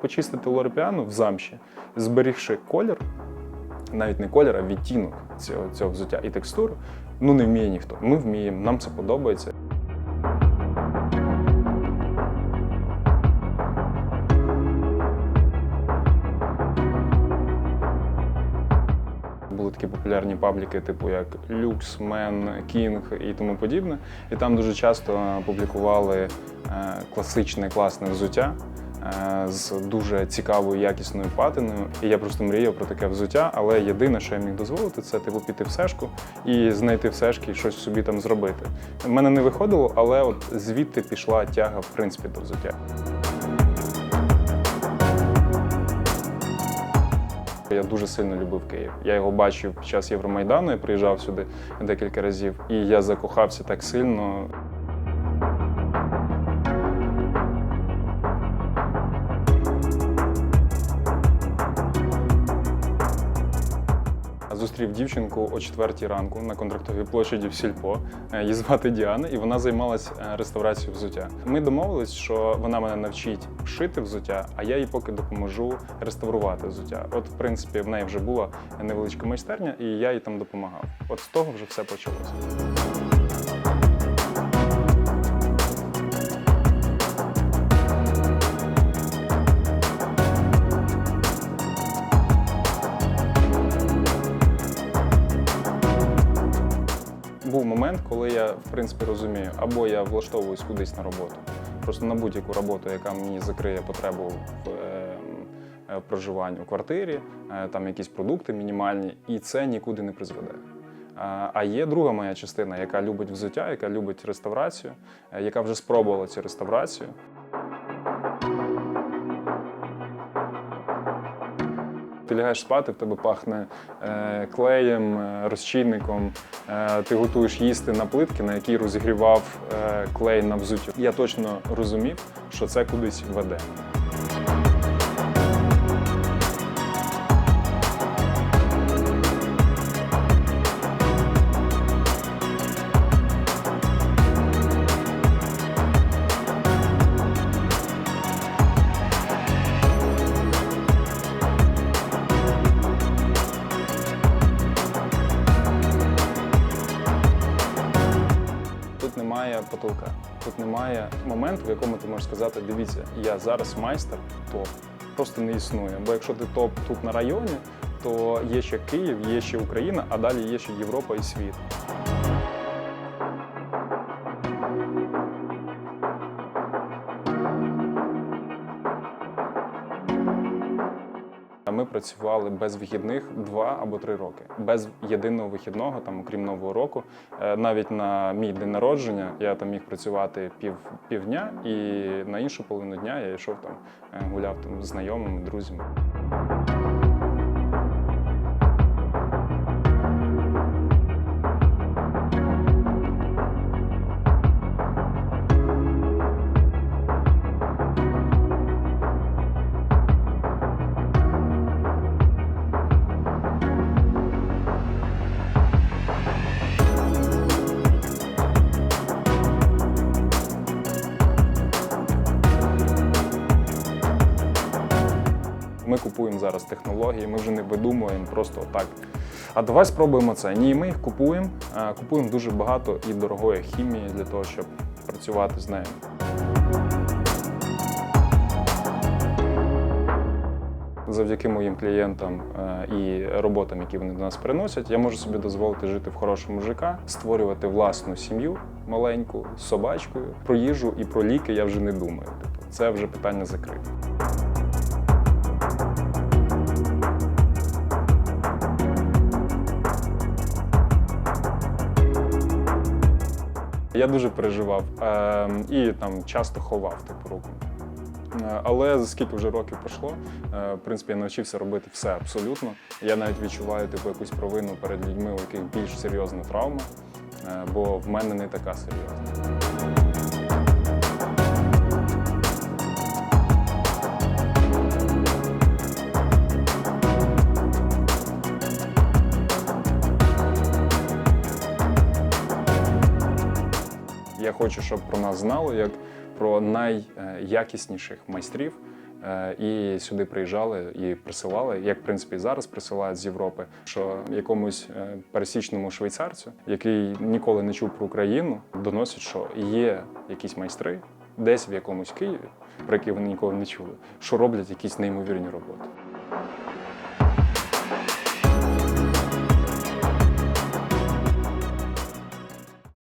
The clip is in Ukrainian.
Почистити лорепіану в замші, зберігши колір, навіть не колір, а відтінок цього цього взуття і текстуру, ну не вміє ніхто. Ми вміємо, нам це подобається. Популярні пабліки, типу як Man, King і тому подібне. І там дуже часто публікували е, класичне класне взуття е, з дуже цікавою якісною патиною. І я просто мріяв про таке взуття, але єдине, що я міг дозволити, це типу піти в сешку і знайти в сешки і щось собі там зробити. В мене не виходило, але от звідти пішла тяга в принципі до взуття. Я дуже сильно любив Київ. Я його бачив під час Євромайдану, я приїжджав сюди декілька разів, і я закохався так сильно. Зустрів дівчинку о 4 ранку на контрактовій площаді в Сільпо. Е, Її звати Діана, і вона займалась е, реставрацією взуття. Ми домовились, що вона мене навчить шити взуття, а я їй поки допоможу реставрувати взуття. От, в принципі, в неї вже була невеличка майстерня, і я їй там допомагав. От з того вже все почалося. Момент, коли я в принципі розумію, або я влаштовуюсь кудись на роботу, просто на будь-яку роботу, яка мені закриє потребу в е, е, проживанні у квартирі, е, там якісь продукти мінімальні, і це нікуди не призведе. А- є друга моя частина, яка любить взуття, яка любить реставрацію, е, яка вже спробувала цю реставрацію. Ти лягаєш спати, в тебе пахне е, клеєм, е, розчинником. Е, ти готуєш їсти на плитки, на якій розігрівав клей на взуттю. Я точно розумів, що це кудись веде. Потолка, тут немає моменту, в якому ти можеш сказати: дивіться, я зараз майстер топ. Просто не існує. Бо якщо ти топ тут на районі, то є ще Київ, є ще Україна, а далі є ще Європа і світ. Ми працювали без вихідних два або три роки, без єдиного вихідного, там окрім нового року. Е, Навіть на мій день народження я там міг працювати пів півдня, і на іншу половину дня я йшов там, е, гуляв там з знайомими, друзями. Купуємо зараз технології, ми вже не видумуємо просто так. А давай спробуємо це. Ні, ми їх купуємо. Купуємо дуже багато і дорогої хімії для того, щоб працювати з нею. Завдяки моїм клієнтам е, і роботам, які вони до нас приносять, я можу собі дозволити жити в хорошому ЖК, створювати власну сім'ю маленьку з собачкою. Про їжу і про ліки я вже не думаю. Тобто це вже питання закрите. Я дуже переживав е, і там часто ховав типу руку. Е, Але за скільки вже років пройшло, е, в принципі, я навчився робити все абсолютно. Я навіть відчуваю типу, якусь провину перед людьми, у яких більш серйозна травма, е, бо в мене не така серйозна. Я хочу, щоб про нас знали як про найякісніших майстрів е, і сюди приїжджали і присилали, як в принципі зараз присилають з Європи, що якомусь е, пересічному швейцарцю, який ніколи не чув про Україну, доносять, що є якісь майстри десь в якомусь Києві, про які вони ніколи не чули, що роблять якісь неймовірні роботи.